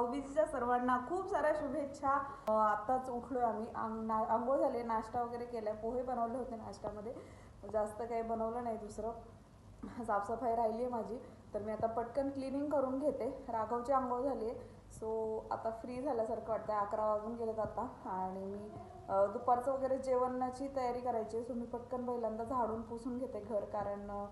भाऊबीजच्या सर्वांना खूप साऱ्या शुभेच्छा. आत्ताच उठलोय आम्ही. आंग- ना- आंघोळ झाली नाश्ता वगैरे केलाय. पोहे बनवले होते नाश्त्यामध्ये. जास्त काही बनवलं नाही दुसरं. साफसफाई राहिली आहे माझी. तर मी आता पटकन क्लिनिंग करून घेते. राघवची आंघोळ झाली आहे सो आता फ्री झाल्यासारखं वाटतं अकरा वाजून गेलेत आता. आणि मी दुपारचं वगैरे जेवणाची तयारी करायची आहे. सो मी पटकन पहिल्यांदा झाडून पुसून घेते घर. कारण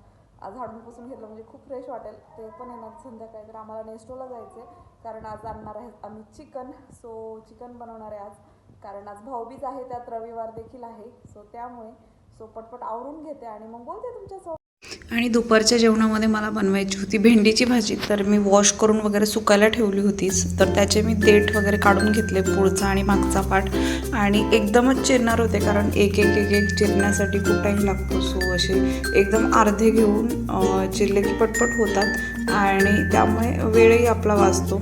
झाडून पुसून घेतलं म्हणजे खूप फ्रेश वाटेल. ते पण येणार संध्याकाळी. तर आम्हाला नेस्टोला जायचं आहे कारण आज आणणार आहे आम्ही चिकन. सो चिकन बनवणार आहे आज. कारण आज भाऊबीज आहे त्यात रविवार देखील आहे. सो त्यामुळे सो पटपट आवरून घेते आणि मग बोलते तुमच्यासोबत. आणि दुपारच्या जेवणामध्ये मला बनवायची होती भेंडीची भाजी. तर मी वॉश करून वगैरे सुकायला ठेवली होतीच. तर त्याचे मी देठ वगैरे काढून घेतले पुढचा आणि मागचा पाठ. आणि एकदमच चिरणार होते कारण एक एक एक एक चिरण्यासाठी खूप टाईम लागतो. सो असे एकदम अर्धे घेऊन चिरले की पटपट होतात. आणि त्यामुळे वेळही आपला वाचतो.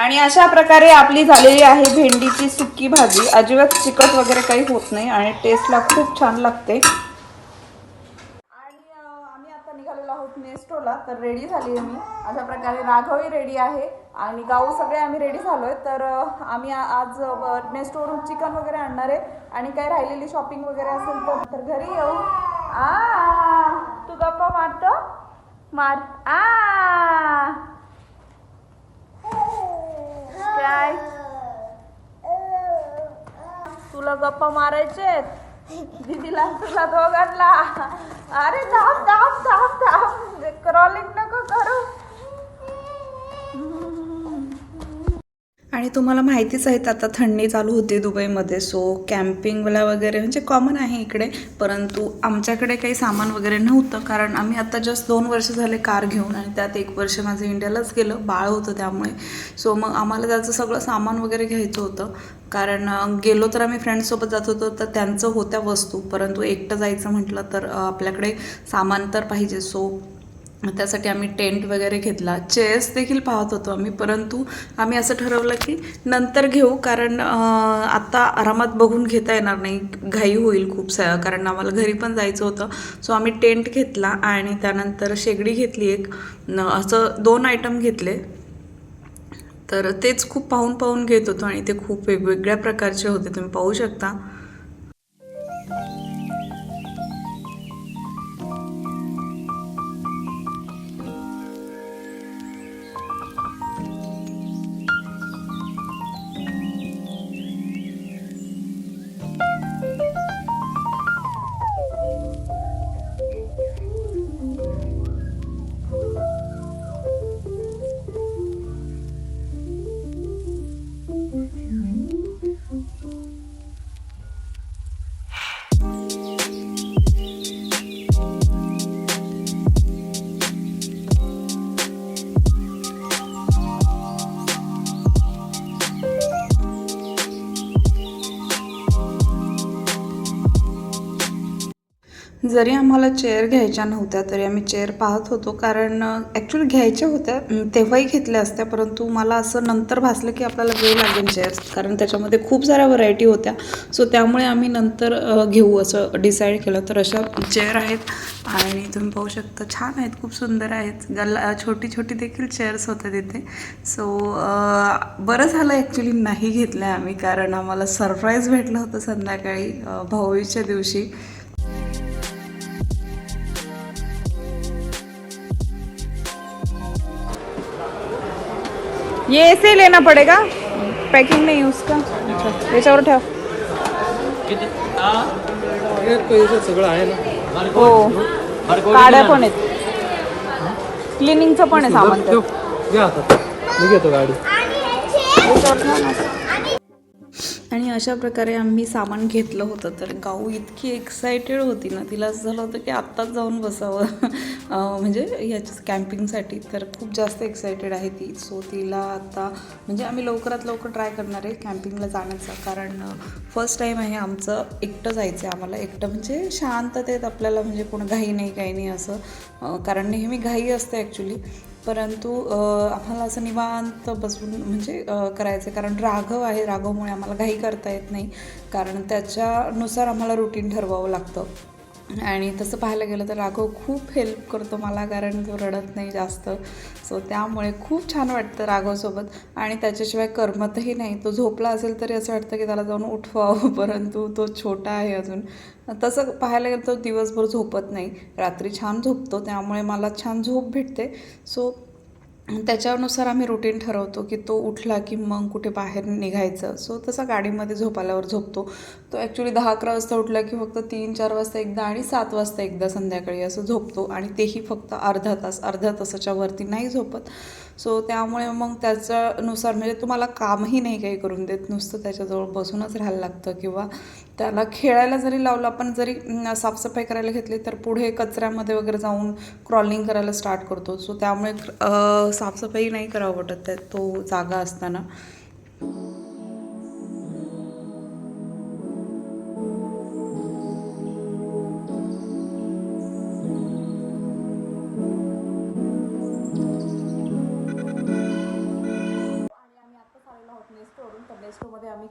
आणि अशा प्रकारे आपली झालेली आहे भेंडीची सुकी भाजी. अजिबात चिकट वगैरे काही होत नाही आणि टेस्टला खूप छान लागते. आणि आम्ही आता निघालेलो आहोत नेस्टोला. तर रेडी झाली आहे मी. अशा प्रकारे राघवही रेडी आहे. आणि गाऊ सगळे आम्ही रेडी झालोय. तर आम्ही आज नेस्टोवरून चिकन वगैरे आणणार आहे. आणि काही राहिलेली शॉपिंग वगैरे असेल तर तर घरी येऊ. आ तू गप्पा मारतो? मार. आ. काय? तुला गप्पा मारायचे दीदीला तुला दोघांना. अरे धाप धाप धाप धाप क्रॉलिंग नको करू. आणि तुम्हाला माहितीच आहे आता थंडी चालू होती दुबईमध्ये सो कॅम्पिंगला वगैरे म्हणजे कॉमन आहे इकडे. परंतु आमच्याकडे काही सामान वगैरे नव्हतं कारण आम्ही आता जस्ट दोन वर्ष झाले कार घेऊन आणि त्यात एक वर्ष माझं इंडियालाच गेलं बाळ होतं त्यामुळे. सो मग आम्हाला त्याचं सगळं सामान वगैरे घ्यायचं होतं. कारण गेलो तर आम्ही फ्रेंड्ससोबत जात होतो तर त्यांचं होत्या वस्तू. परंतु एकटं जायचं म्हटलं तर आपल्याकडे सामान तर पाहिजे. सो त्यासाठी आम्ही टेंट वगैरे घेतला. चेअर्स देखील पाहत होतो आम्ही परंतु आम्ही असं ठरवलं की नंतर घेऊ कारण आत्ता आरामात बघून घेता येणार नाही. घाई होईल खूप सा कारण आम्हाला घरी पण जायचं होतं. सो आम्ही टेंट घेतला आणि त्यानंतर शेगडी घेतली एक असं दोन आयटम घेतले. तर तेच खूप पाहून पाहून घेत होतो आणि ते खूप वेगवेगळ्या प्रकारचे होते तुम्ही पाहू शकता. जरी आम्हाला चेअर घ्यायच्या नव्हत्या तरी आम्ही चेअर पाहत होतो. कारण ॲक्च्युली घ्यायच्या होत्या तेव्हाही घेतल्या असत्या. परंतु मला असं नंतर भासलं की आपल्याला वेळ लागेल चेअर्स कारण त्याच्यामध्ये खूप साऱ्या व्हरायटी होत्या. सो त्यामुळे आम्ही नंतर घेऊ असं डिसाईड केलं. तर अशा चेअर आहेत. आणि तुम्ही पाहू शकता छान आहेत. खूप सुंदर आहेत. गल्ला छोटी छोटी देखील चेअर्स होत्या तिथे. सो बरं झालं ॲक्च्युली नाही घेतल्या आम्ही. कारण आम्हाला सरप्राईज भेटलं होतं संध्याकाळी अं, दिवशी. ये ऐसे लेना पड़ेगा। पैकिंग नहीं उसका। अच्छा याच्यावर ठेव सगळं आहे ना। हो काड्या पण आहेत। क्लिनिंगचं पण आहे सामान त्यात. घ्या आता। मी घेतो गाडी। आणि अशा प्रकारे आम्ही सामान घेतलं होतं तर गाऊ इतकी एक्सायटेड होती ना तिला असं झालं होतं की आत्ताच जाऊन बसावं. म्हणजे ह्याच्या कॅम्पिंगसाठी तर खूप जास्त एक्सायटेड आहे ती. सो तिला आता म्हणजे आम्ही लवकरात लवकर ट्राय करणार आहे कॅम्पिंगला जाण्याचा. कारण फर्स्ट टाईम आहे आमचं एकटं जायचं आहे आम्हाला. एकटं म्हणजे शांततेत आपल्याला म्हणजे कोण घाई नाही काही नाही असं. कारण नेहमी घाई असते ॲक्च्युली परंतु आम्हाला असं निवांत बसून म्हणजे करायचं आहे कारण राघव आहे. राघवमुळे आम्हाला घाई करता येत नाही. कारण त्याच्यानुसार आम्हाला रुटीन ठरवावं लागतं. आणि तसं पाहायला गेलं तर राघव खूप हेल्प करतो मला कारण तो रडत नाही जास्त. सो त्यामुळे खूप छान वाटतं राघवसोबत. आणि त्याच्याशिवाय करमतही नाही. तो झोपला असेल तरी असं वाटतं की त्याला जाऊन उठवावं परंतु तो छोटा आहे अजून. तसं पाहायला गेलं तर दिवसभर झोपत नाही. रात्री छान झोपतो त्यामुळे मला छान झोप भेटते. सो त्याच्यानुसार आम्ही रुटीन ठरवतो की तो उठला की मग कुठे बाहेर निघायचं. सो तसा गाडीमध्ये झोपाल्यावर झोपतो. तो ॲक्च्युली दहा अकरा वाजता उठला की फक्त तीन चार वाजता एकदा आणि सात वाजता एकदा संध्याकाळी असं झोपतो. आणि तेही फक्त अर्धा तास अर्धा तासाच्या वरती नाही झोपत. सो त्यामुळे मग त्याच्यानुसार म्हणजे तुम्हाला कामही नाही काही करून देत. नुसतं त्याच्याजवळ बसूनच राहायला लागतं किंवा त्याला खेळायला जरी लावलं आपण जरी साफसफाई करायला घेतली तर पुढे कचऱ्यामध्ये वगैरे जाऊन क्रॉलिंग करायला स्टार्ट करतो. सो त्यामुळे साफसफाई नाही करावं वाटत त्यात तो जागा असताना.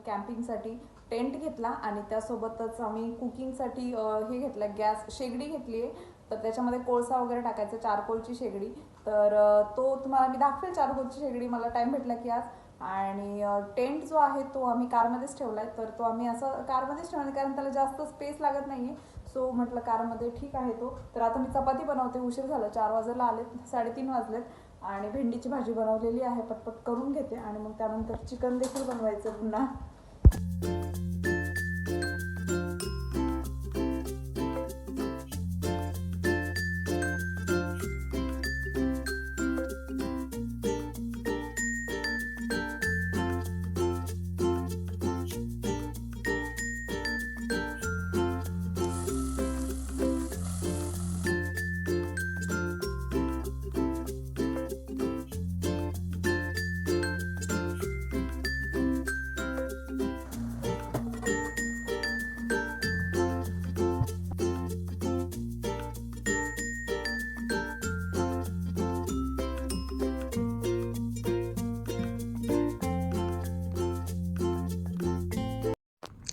कॅम्पिंगसाठी टेंट घेतला आणि त्यासोबतच आम्ही कुकिंगसाठी हे घेतलं गॅस शेगडी घेतली आहे तर त्याच्यामध्ये कोळसा वगैरे टाकायचा चारकोलची शेगडी. तर तो तुम्हाला मी दाखवेल चारकोलची शेगडी मला टाईम भेटला की आज. आणि टेंट जो आहे तो आम्ही कारमध्येच ठेवला आहे तर तो आम्ही असं कारमध्येच ठेवला कारण त्याला जास्त स्पेस लागत नाही आहे सो म्हटलं कारमध्ये ठीक आहे तो. तर आता मी चपाती बनवते. उशीर झाला चार वाजायला आलेत साडेतीन वाजलेत. आणि भेंडीची भाजी बनवलेली आहे पटपट करून घेते. आणि मग त्यानंतर चिकन देखील बनवायचं पुन्हा.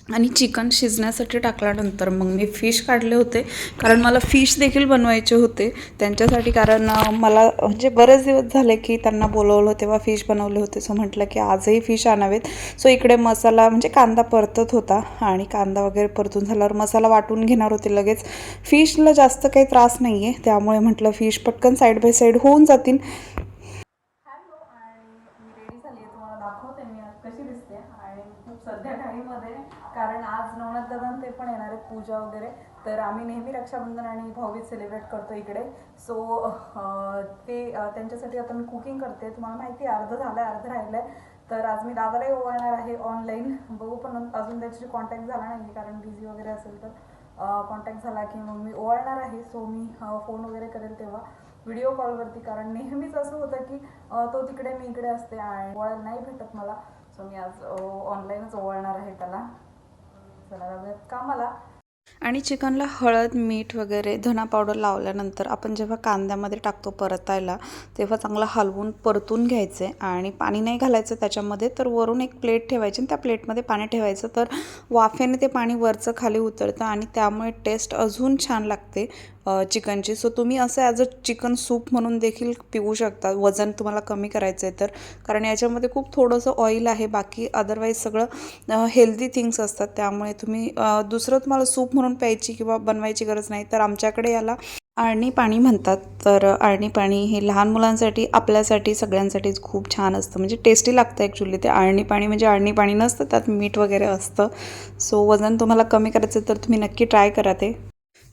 आणि चिकन शिजण्यासाठी टाकल्यानंतर मग मी फिश काढले होते. कारण मला फिश देखील बनवायचे होते. त्यांच्यासाठी कारण मला म्हणजे बरेच दिवस झाले की त्यांना बोलवलं तेव्हा फिश बनवले होते. सो म्हटलं की आजही फिश आणावेत. सो इकडे मसाला म्हणजे कांदा परतत होता आणि कांदा वगैरे परतून झाल्यावर मसाला वाटून घेणार होते लगेच. फिशला जास्त काही त्रास नाही आहे त्यामुळे म्हटलं फिश पटकन साईड बाय साईड होऊन जातील हॅलो आणि मी रेडी झाली आहे तुम्हाला दाखवते मी आज कशी दिसते आणि खूप सध्या घाईमध्ये कारण आज नवनाथ दादा ते पण येणार आहेत पूजा वगैरे. तर आम्ही नेहमी रक्षाबंधन आणि भाऊबीज सेलिब्रेट करतो इकडे. सो ते त्यांच्यासाठी आता मी कुकिंग करते. तुम्हाला माहिती आहे अर्धं झालं आहे अर्धं राहिलं आहे तर आज मी दादालाही ओवाळणार आहे ऑनलाईन बघू पण अजून त्याच्याशी कॉन्टॅक्ट झाला नाही कारण बिझी वगैरे असेल तर. कॉन्टॅक्ट झाला की मग मी ओवाळणार आहे. सो मी फोन वगैरे करेल तेव्हा. व्हिडिओ कॉलवरती कारण नेहमीच असं होतं की तो तिकडे मी इकडे असते आणि ओळायला नाही भेटत मला. सो मी आज ऑनलाईनच ओवाळणार आहे त्याला. चला लागूयात कामाला. आणि चिकनला हळद मीठ वगैरे धना पावडर लावल्यानंतर आपण जेव्हा कांद्यामध्ये टाकतो परतायला तेव्हा चांगलं हलवून परतून घ्यायचे आणि पाणी नाही घालायचं त्याच्यामध्ये तर वरून एक प्लेट ठेवायची आणि त्या प्लेटमध्ये पाणी ठेवायचं. तर वाफेने ते पाणी वरचं खाली उतरतं आणि त्यामुळे टेस्ट अजून छान लागते. चिकनची. सो तुम्ही असं ॲज अ चिकन सूप म्हणून देखील पिऊ शकता. वजन तुम्हाला कमी करायचं आहे तर. कारण याच्यामध्ये खूप थोडंसं ऑइल आहे. बाकी अदरवाईज सगळं हेल्दी थिंग्स असतात. त्यामुळे तुम्ही दुसरं तुम्हाला सूप म्हणून प्यायची किंवा बनवायची गरज नाही. तर आमच्याकडे याला आळणी पाणी म्हणतात. तर आळणी पाणी हे लहान मुलांसाठी आपल्यासाठी सगळ्यांसाठीच खूप छान असतं. म्हणजे टेस्टी लागतं ॲक्च्युली ते आळणी पाणी म्हणजे आळणी पाणी नसतं. त्यात मीठ वगैरे असतं. सो वजन तुम्हाला कमी करायचं तर तुम्ही नक्की ट्राय करा ते.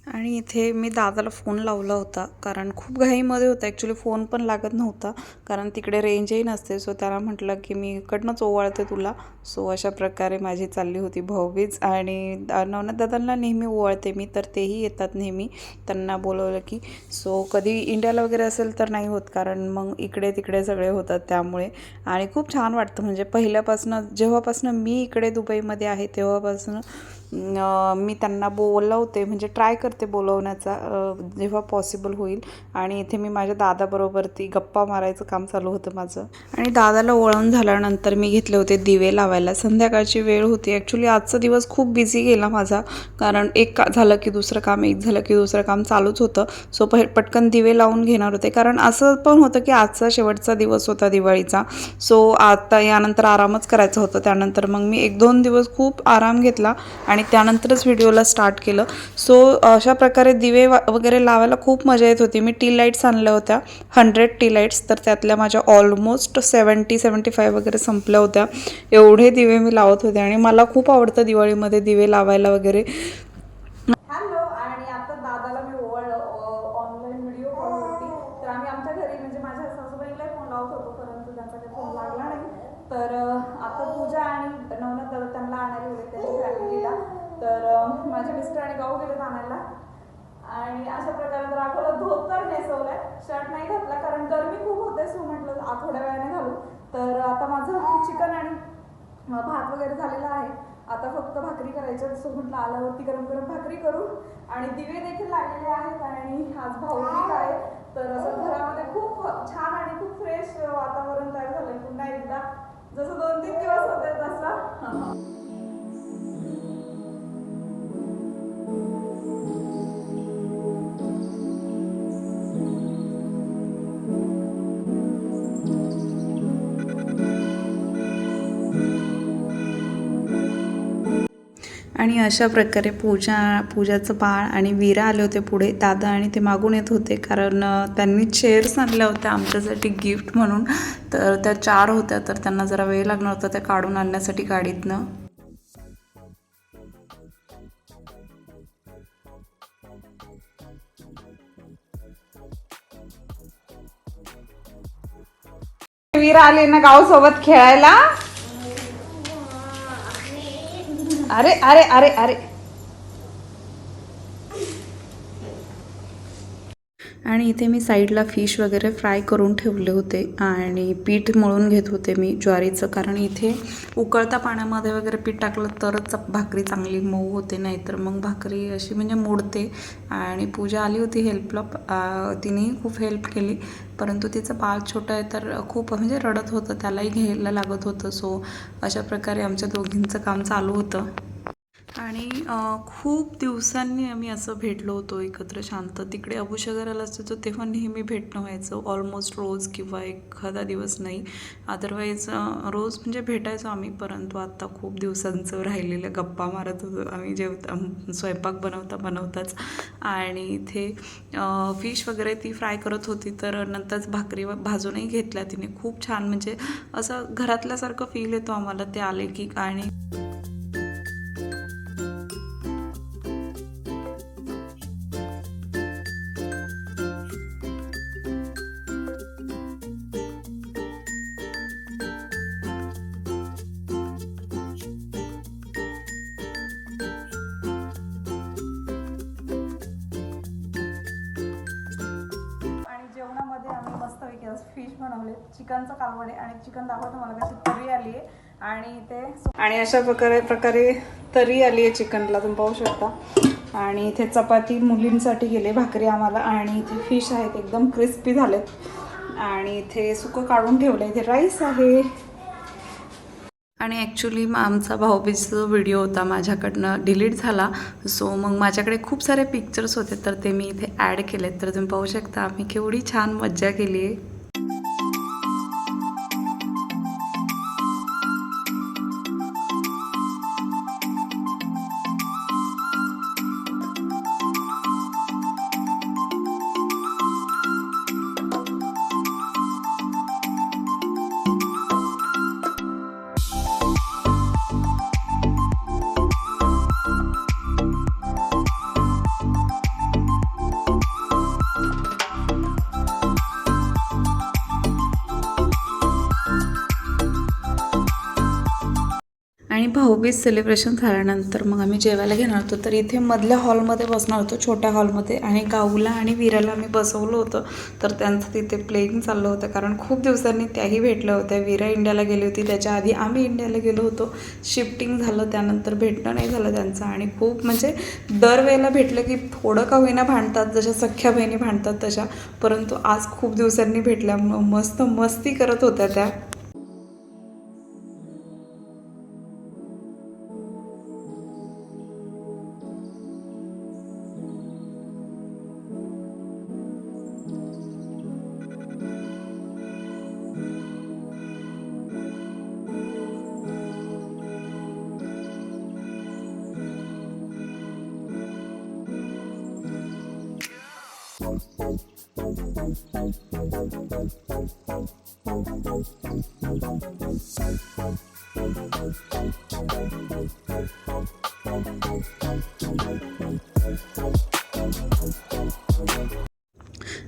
आणि इथे मी दादाला फोन लावला होता कारण खूप घाईमध्ये होता. ॲक्च्युली फोन पण लागत नव्हता कारण तिकडे रेंजही नसते. सो त्याला म्हटलं की मी इकडनंच ओवाळते तुला. सो अशा प्रकारे माझी चालली होती भाऊबीज. आणि नवनाथ दादांना नेहमी ओवाळते मी तर तेही येतात नेहमी. त्यांना बोलवलं की सो कधी इंडियाला वगैरे असेल तर नाही होत कारण मग इकडे तिकडे सगळे होतात त्यामुळे. आणि खूप छान वाटतं. म्हणजे पहिल्यापासून जेव्हापासनं मी इकडे दुबईमध्ये आहे तेव्हापासनं मी त्यांना बोलवते म्हणजे ट्राय करते बोलवण्याचा जेव्हा पॉसिबल होईल. आणि इथे मी माझ्या दादाबरोबर ती गप्पा मारायचं काम चालू होतं माझं. आणि दादाला ओळण झाल्यानंतर मी घेतले होते दिवे लावायला. संध्याकाळची वेळ होती. ॲक्च्युली आजचा दिवस खूप बिझी गेला माझा. कारण एक का झालं की दुसरं काम एक झालं की दुसरं काम चालूच होतं. सो प पटकन दिवे लावून घेणार होते. कारण असं पण होतं की आजचा शेवटचा दिवस होता दिवाळीचा. सो आता यानंतर आरामच करायचं होतं. त्यानंतर मग मी एक दोन दिवस खूप आराम घेतला. आणि त्यानंतरच व्हिडिओला स्टार्ट केलं. सो अशा प्रकारे दिवे वगैरे लावायला खूप मजा येत होती. मी टी लाईट्स आणल्या होत्या. हंड्रेड टी लाईट्स तर त्यातल्या माझ्या ऑलमोस्ट सेवन्टी सेवन्टी फाय वगैरे संपल्या होत्या. एवढे दिवे मी लावत होते आणि मला खूप आवडतं दिवाळीमध्ये दिवे लावायला वगैरे. आम्ही आमच्या घरी म्हणजे माझ्या सासूबाईला फोन लावत होतो परंतु त्यांचा काही फोन लागला नाही. तर आता पूजा आणि नवनाथ दादा त्यांना आणायला गेले त्यांच्या फॅमिलीला तर माझे मिस्टर आणि गाऊ गेलेत आणायला. आणि अशा प्रकारे राखोला धोतर नेसवलाय. शर्ट नाही घातला कारण गरमी खूप होते सो म्हटलं थोड्या वेळाने घालू. तर आता माझं चिकन आणि भात वगैरे झालेला आहे. आता फक्त भाकरी करायच्या सो म्हटलं आल्यावरती गरम गरम भाकरी करू. आणि दिवे देखील लागलेले आहेत आणि आज भाऊबीज आहे. तर असं घरामध्ये खूप छान आणि खूप फ्रेश आणि अशा प्रकारे पूजा पूजाचं बाळ आणि वीरा आले होते पुढे दादा आणि ते मागून येत होते. कारण त्यांनी चेअर्स आणल्या होत्या आमच्यासाठी गिफ्ट म्हणून. तर त्या चार होत्या तर त्यांना जरा वेळ लागणार होता त्या काढून आणण्यासाठी गाडीतनं. वीर आले ना गाव सोबत खेळायला? अरे अरे अरे अरे आणि इथे मी साईडला फिश वगैरे फ्राय करून ठेवले होते आणि पीठ मळून घेत होते मी ज्वारीचं कारण इथे उकळता पाण्यामध्ये वगैरे पीठ टाकलं तरच भाकरी चांगली मऊ होते नाहीतर मग भाकरी अशी म्हणजे मोडते. आणि पूजा आली होती हेल्पला तिने तिनेही खूप हेल्प केली परंतु तिचं बाळ छोटं आहे तर खूप म्हणजे रडत होतं त्यालाही घ्यायला लागत होतं. सो अशा प्रकारे आमच्या दोघींचं काम चालू होतं. आणि खूप दिवसांनी आम्ही असं भेटलो होतो एकत्र शांत. तिकडे अबुशगराला असतो तेव्हा नेहमी भेटणं व्हायचं ऑलमोस्ट रोज किंवा एखादा दिवस नाही. अदरवाईज रोज म्हणजे भेटायचो आम्ही परंतु आत्ता खूप दिवसांचं राहिलेलं गप्पा मारत होतो. आम्ही जेवता स्वयंपाक बनवता बनवताच. आणि इथे फिश वगैरे ती फ्राय करत होती तर नंतरच भाकरी भाजूनही घेतल्या तिने. खूप छान म्हणजे असं घरातल्यासारखं फील येतो आम्हाला. ते आले की आणि बनवले. चिकनचं कालवडे आणि चिकन दाखवतो मला कशी तरी आली आहे. आणि ते आणि अशा प्रकारे प्रकारे तरी आली आहे चिकनला तुम्ही पाहू शकता. आणि इथे चपाती मुलींसाठी गेले भाकरी आम्हाला. आणि इथे फिश आहेत एकदम क्रिस्पी झालेत. आणि इथे सुकं काढून ठेवलं इथे राईस आहे. आणि ॲक्च्युली आमचा भाऊबीजचा व्हिडिओ होता माझ्याकडनं डिलीट झाला. सो मग माझ्याकडे खूप सारे पिक्चर्स होते तर ते मी इथे ॲड केलेत. तर तुम्ही पाहू शकता आम्ही केवढी छान मज्जा केली आहे. हो, भाऊबीज सेलिब्रेशन झाल्यानंतर मग आम्ही जेवायला घेणार होतो. तर इथे मधल्या हॉलमध्ये बसणार होतो छोट्या हॉलमध्ये आणि गाऊला आणि वीराला आम्ही बसवलं होतं. तर त्यांचं तिथे प्लेईंग चाललं होतं. कारण खूप दिवसांनी त्याही भेटल्या होत्या. वीरा इंडियाला गेली होती. त्याच्या आधी आम्ही इंडियाला गेलो होतो. शिफ्टिंग झालं. त्यानंतर भेटणं नाही झालं त्यांचं. आणि खूप म्हणजे दरवेळेला भेटलं की थोडं का होईना भांडतात. जशा सख्या बहिणी भांडतात तशा. परंतु आज खूप दिवसांनी भेटल्यामुळं मस्त मस्ती करत होत्या त्या.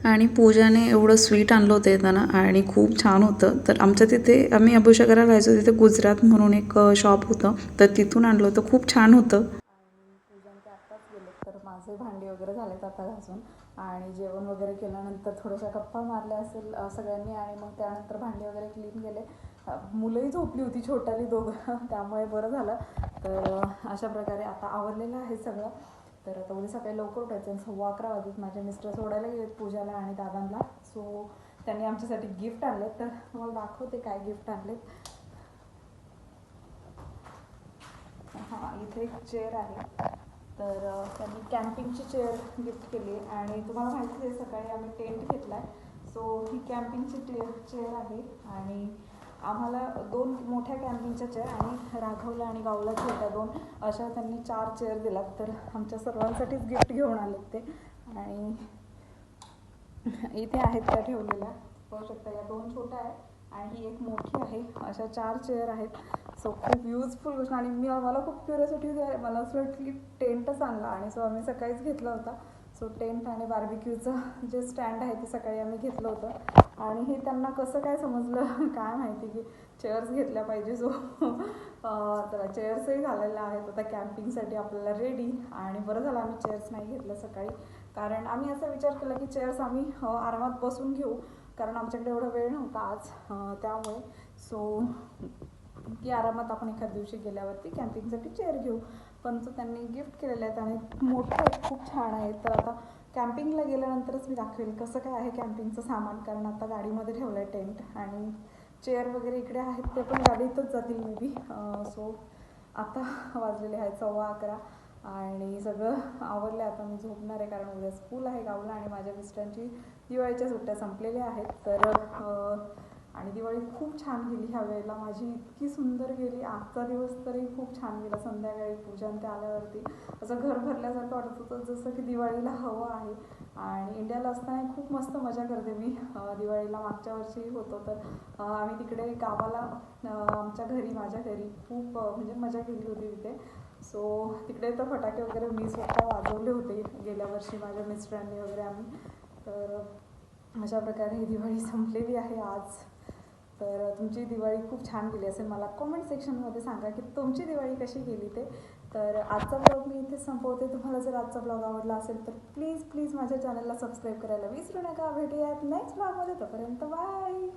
आणि पूजाने एवढं स्वीट आणलं होतं येताना आणि खूप छान होतं. तर आमच्या तिथे आम्ही अभिषेकाला राहायचो तिथे गुजरात म्हणून एक शॉप होतं. तर तिथून आणलं होतं. खूप छान होतं. तर माझे भांडी वगैरे झालेत आता घासून. आणि जेवण वगैरे केल्यानंतर थोड्याशा गप्पा मारल्या असेल सगळ्यांनी. आणि मग त्यानंतर भांडी वगैरे क्लीन केले. मुलंही झोपली होती छोटाली दोघं त्यामुळे बरं झालं. तर अशा प्रकारे आता आवरलेलं आहे सगळं. तर आता उद्या सकाळी लवकर उठायचं आणि सव्वा अकरा वाजत माझे मिस्टर सोडायला गेलेत पूजाला आणि दादांना. सो त्यांनी आमच्यासाठी गिफ्ट आणलेत. तर तुम्हाला दाखवते काय गिफ्ट आणलेत. हां इथे एक चेअर आहे. तर त्यांनी कॅम्पिंगची चेअर गिफ्ट केली आणि तुम्हाला माहिती आहे सकाळी आम्ही टेंट घेतला आहे सो ही कॅम्पिंगची टे चेअर आहे. आणि आम्हाला दोन मोठ्या कॅम्पिंगच्या चेअर आणि राघवला आणि गावला छोट्या दोन अशा त्यांनी चार चेअर दिलात. तर आमच्या सर्वांसाठीच गिफ्ट घेऊन आलेत ते. आणि इथे आहेत त्या ठेवलेल्या. पाहू शकता या दोन छोट्या आहेत आणि ही एक मोठी आहे. अशा चार चेअर आहेत. सो खूप युजफुल गोष्ट. आणि मी मला खूप क्युरियोसिटी मला असं वाटलं की टेंटच आणला आणि सो आम्ही सकाळीच घेतला होता. सो टेंट आणि बार्बिक्यूचं जे स्टँड आहे ते सकाळी आम्ही घेतलं होतं. आणि हे त्यांना कसं काय समजलं? काय माहिती की चेअर्स घेतल्या पाहिजे सो तर चेअर्सही झालेल्या आहेत. आता कॅम्पिंगसाठी आपल्याला रेडी आणि बरं झालं आम्ही चेअर्स नाही घेतलं सकाळी. कारण आम्ही असा विचार केला की चेअर्स आम्ही आरामात बसून घेऊ. कारण आमच्याकडे एवढा वेळ नव्हता आज त्यामुळे. सो की आरामात आपण एखाद दिवशी गेल्यावरती कॅम्पिंगसाठी चेअर घेऊ. पण त्यांनी गिफ्ट केलेले आहेत आणि मोठे आहेत खूप छान आहेत तर आता कॅम्पिंगला गेल्यानंतरच मी दाखवेल कसं काय आहे कॅम्पिंगचं सामान कारण आता गाडीमध्ये ठेवलं आहे टेंट आणि चेअर वगैरे इकडे आहेत ते पण गाडीतच जातील मे बी. सो आता वाजलेले आहेत सव्वा अकरा आणि सगळं आवरलं आता मी झोपणार आहे कारण उद्या स्कूल आहे गावला आणि माझ्या मिस्टरांची दिवाळीच्या सुट्ट्या संपलेल्या आहेत. तर आणि दिवाळी खूप छान गेली ह्या वेळेला. माझी इतकी सुंदर गेली. आजचा दिवस तरी खूप छान गेला संध्याकाळी पूजन ते आल्यावरती असं घर भरल्यासारखं वाटत होतं जसं की दिवाळीला हवं आहे. आणि इंडियाला असताना खूप मस्त मजा करते मी दिवाळीला. मागच्या वर्षी होतो तर आम्ही तिकडे गावाला आमच्या घरी माझ्या घरी खूप म्हणजे मजा केली होती तिथे. सो तिकडे तर फटाके वगैरे मी स्वतः वाजवले होते गेल्या वर्षी माझ्या मिस्टरांनी वगैरे आम्ही. तर अशा प्रकारे ही दिवाळी संपलेली आहे आज. तर तुमची दिवाळी खूप छान गेली असेल. मला कॉमेंट सेक्शनमध्ये सांगा की तुमची दिवाळी कशी गेली ते. तर आजचा ब्लॉग मी इथे संपवते. तुम्हाला जर आजचा ब्लॉग आवडला असेल तर प्लीज प्लीज माझ्या चॅनलला सबस्क्राईब करायला विसरू नका. भेटूयात नेक्स्ट ब्लॉगमध्ये तोपर्यंत बाय